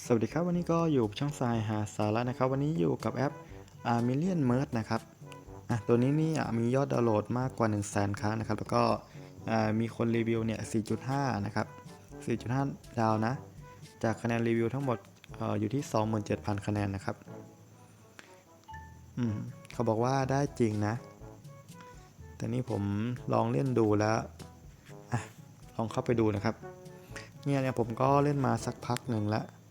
สวัสดีครับวันนี้ก็อยู่ช่องทรายหาสาระนะครับ วันนี้อยู่กับแอป a m i l i o n m e r นะครับอะตัวนี้นี่มียอดดาวน์โหลดมากกว่า 1 0 0 0 0แสนครั้งนะครับ แล้วก็มีคนรีวิวเนี่ย 4.5 นะครับ 4.5 ดาวนะ จากคะแนนรีวิวทั้งหมดอ่อยู่ที่ 27,000 คะแนนนะครับอืมเขาบอกว่าได้จริงนะ แต่นี่ผมลองเล่นดูแล้วอะลองเข้าไปดูนะครับ เนี่ยเนี่ยผมก็เล่นมาสักพักหนึ่งแล้วอะ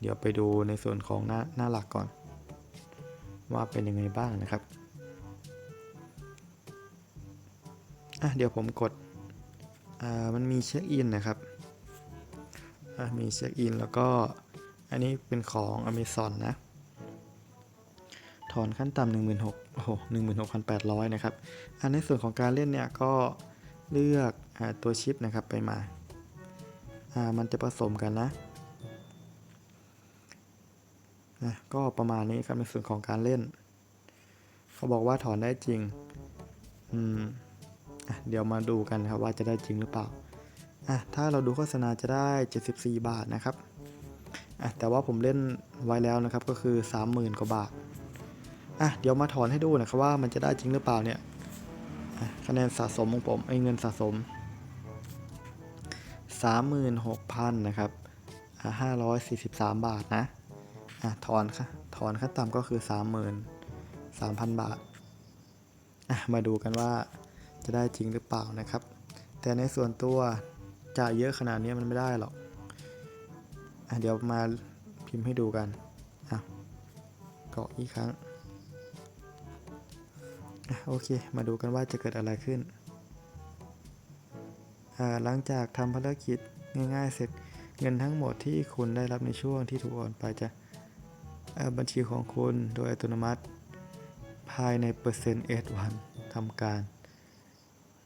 เดี๋ยวไปดูในส่วนของหน้าหน้าหลักก่อน ว่าเป็นยังไงบ้างนะครับเดี๋ยวผมกดมันมีเช็คอินนะครับมีเช็คอินแล้วก็อันนี้เป็นของ Amazon นะ ถอนขั้นต่ำหนึ่งหมื่นหกโอ้โหหนึ่งหมื่นหกพันแปดร้อยนะครับ อันในส่วนของการเล่นเนี่ยก็เลือกอตัวชิปนะครับไปมา อ่า มันจะผสมกันนะ นะก็ประมาณนี้ครับในส่วนของการเล่น เขาบอกว่าถอนได้จริง อืมอะเดี๋ยวมาดูกันครับว่าจะได้จริงหรือเปล่าอะถ้าเราดูโฆษณาจะได้ 74 บาทนะครับอะแต่ว่าผมเล่นไว้แล้วนะครับก็คือ 30,000 กว่าบาทอะเดี๋ยวมาถอนให้ดูนะครับว่ามันจะได้จริงหรือเปล่าเนี่ยคะแนนสะสมของผมไอ้เงินสะสม 36,000 นะครับอะ543 บาทนะ อะถอนค่ะถอนขั้นต่ำก็คือ 33,000 บาทอะมาดูกันว่าจะได้จริงหรือเปล่านะครับ แต่ในส่วนตัวจะเยอะขนาดนี้มันไม่ได้หรอกอะเดี๋ยวมาพิมพ์ให้ดูกันอะเกาะอีกครั้งอะโอเค มาดูกันว่าจะเกิดอะไรขึ้นอ่าหลังจากทำภารกิจง่ายๆเสร็จเงินทั้งหมดที่คุณได้รับในช่วงที่ถูกโอนไปจะ บัญชีของคุณโดยอัตโนมัติ ภายในเปอร์เซ็นต์เอสวันทำการ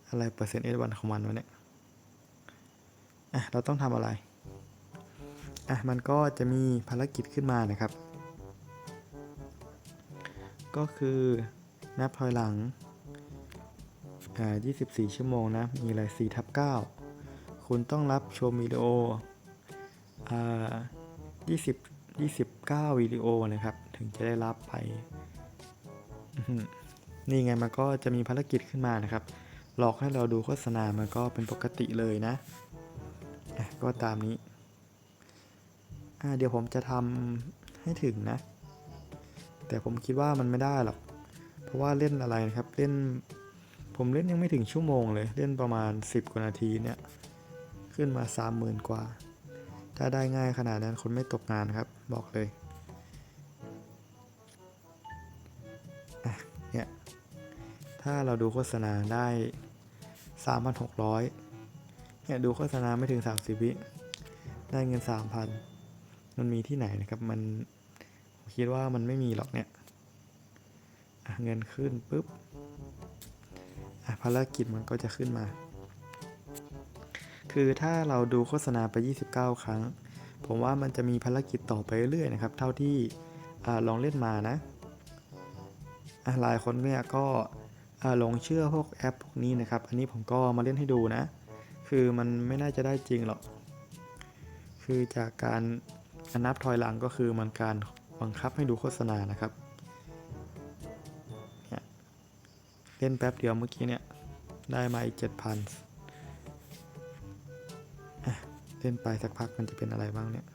อะไรเปอร์เซ็นต์เอสวันของมันวะเนี่ยอะเราต้องทำอะไรอะมันก็จะมีภารกิจขึ้นมานะครับ ก็คือนับถอยหลังอ่า24 ชั่วโมงนะ มีอะไร4ทับ9คุณต้องรับชมวิดีโออ่า20 29วิดีโอนะครับ ถึงจะได้รับไป นี่ไงมันก็จะมีภารกิจขึ้นมานะครับ หลอกให้เราดูโฆษณามันก็เป็นปกติเลยนะะก็ตามนี้ เดี๋ยวผมจะทำให้ถึงนะ แต่ผมคิดว่ามันไม่ได้หรอก เพราะว่าเล่นอะไรนะครับ เล่น ผมเล่นยังไม่ถึงชั่วโมงเลย เล่นประมาณ 10 กว่านาทีเนี่ย ขึ้นมา 30,000 กว่า ถ้าได้ง่ายขนาดนั้นคนไม่ตกงานครับ บอกเลยเนี่ย ถ้าเราดูโฆษณาได้ 3,600เนี่ยดูโฆษณาไม่ถึง 30 วิ ได้เงิน 3,000 มันมีที่ไหนนะครับ มันผมคิดว่ามันไม่มีหรอกเนี่ยเงินขึ้นปุ๊บอะภารกิจมันก็จะขึ้นมา คือถ้าเราดูโฆษณาไป 29 ครั้ง ผมว่ามันจะมีภารกิจต่อไปเรื่อยๆนะครับ เท่าที่อลองเล่นมานะหลายคนเนี่ยก็หลงเชื่อพวกแอปพวกนี้นะครับ อันนี้ผมก็มาเล่นให้ดูนะ คือมันไม่น่าจะได้จริงหรอก คือจากการนับถอยหลังก็คือมันการบังคับให้ดูโฆษณานะครับเล่นแป๊บเดียวเมื่อกี้เนี่ย ได้มาอีกเจ็ดพัน เล่นไปสักพักมันจะเป็นอะไรบ้างเนี่ย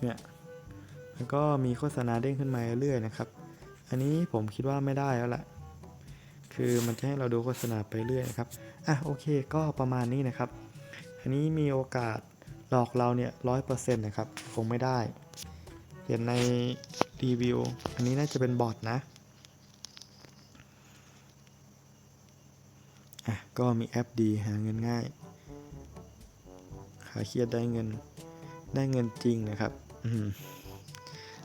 เนี่ยมันก็มีโฆษณาเด้งขึ้นมาเรื่อยๆนะครับ อันนี้ผมคิดว่าไม่ได้แล้วแหละ คือมันจะให้เราดูโฆษณาไปเรื่อยนะครับ อะโอเค ก็ประมาณนี้นะครับ อันนี้มีโอกาสหลอกเราเนี่ยร้อยเปอร์เซ็นต์นะครับ คงไม่ได้ เห็นในรีวิว อันนี้น่าจะเป็นบอทนะ อะก็มีแอปดีหาเงินง่ายขายเครียดได้เงินได้เงินจริงนะครับอืม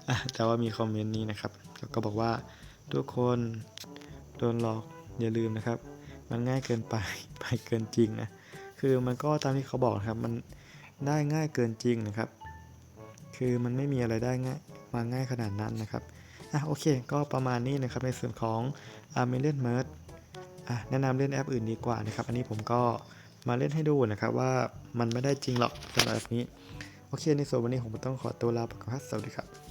อะแต่ว่ามีคอมเมนต์นี้นะครับก็บอกว่าทุกคนโดนหลอกอย่าลืมนะครับ มันง่ายเกินไปไปเกินจริงนะคือมันก็ตามที่เขาบอกครับมันได้ง่ายเกินจริงนะครับ คือมันไม่มีอะไรได้ง่ายมาง่ายขนาดนั้นนะครับอะโอเค ก็ประมาณนี้นะครับในส่วนของ a m e l i o n m e r อะแนะนำเล่นแอปอื่นดีกว่านะครับ อันนี้ผมก็มาเล่นให้ดูนะครับว่ามันไม่ได้จริงหรอกสำหรับแอปนี้ โอเคในส่วนวันนี้ผมต้องขอตัวลาไปก่อนครับสวัสดีครับ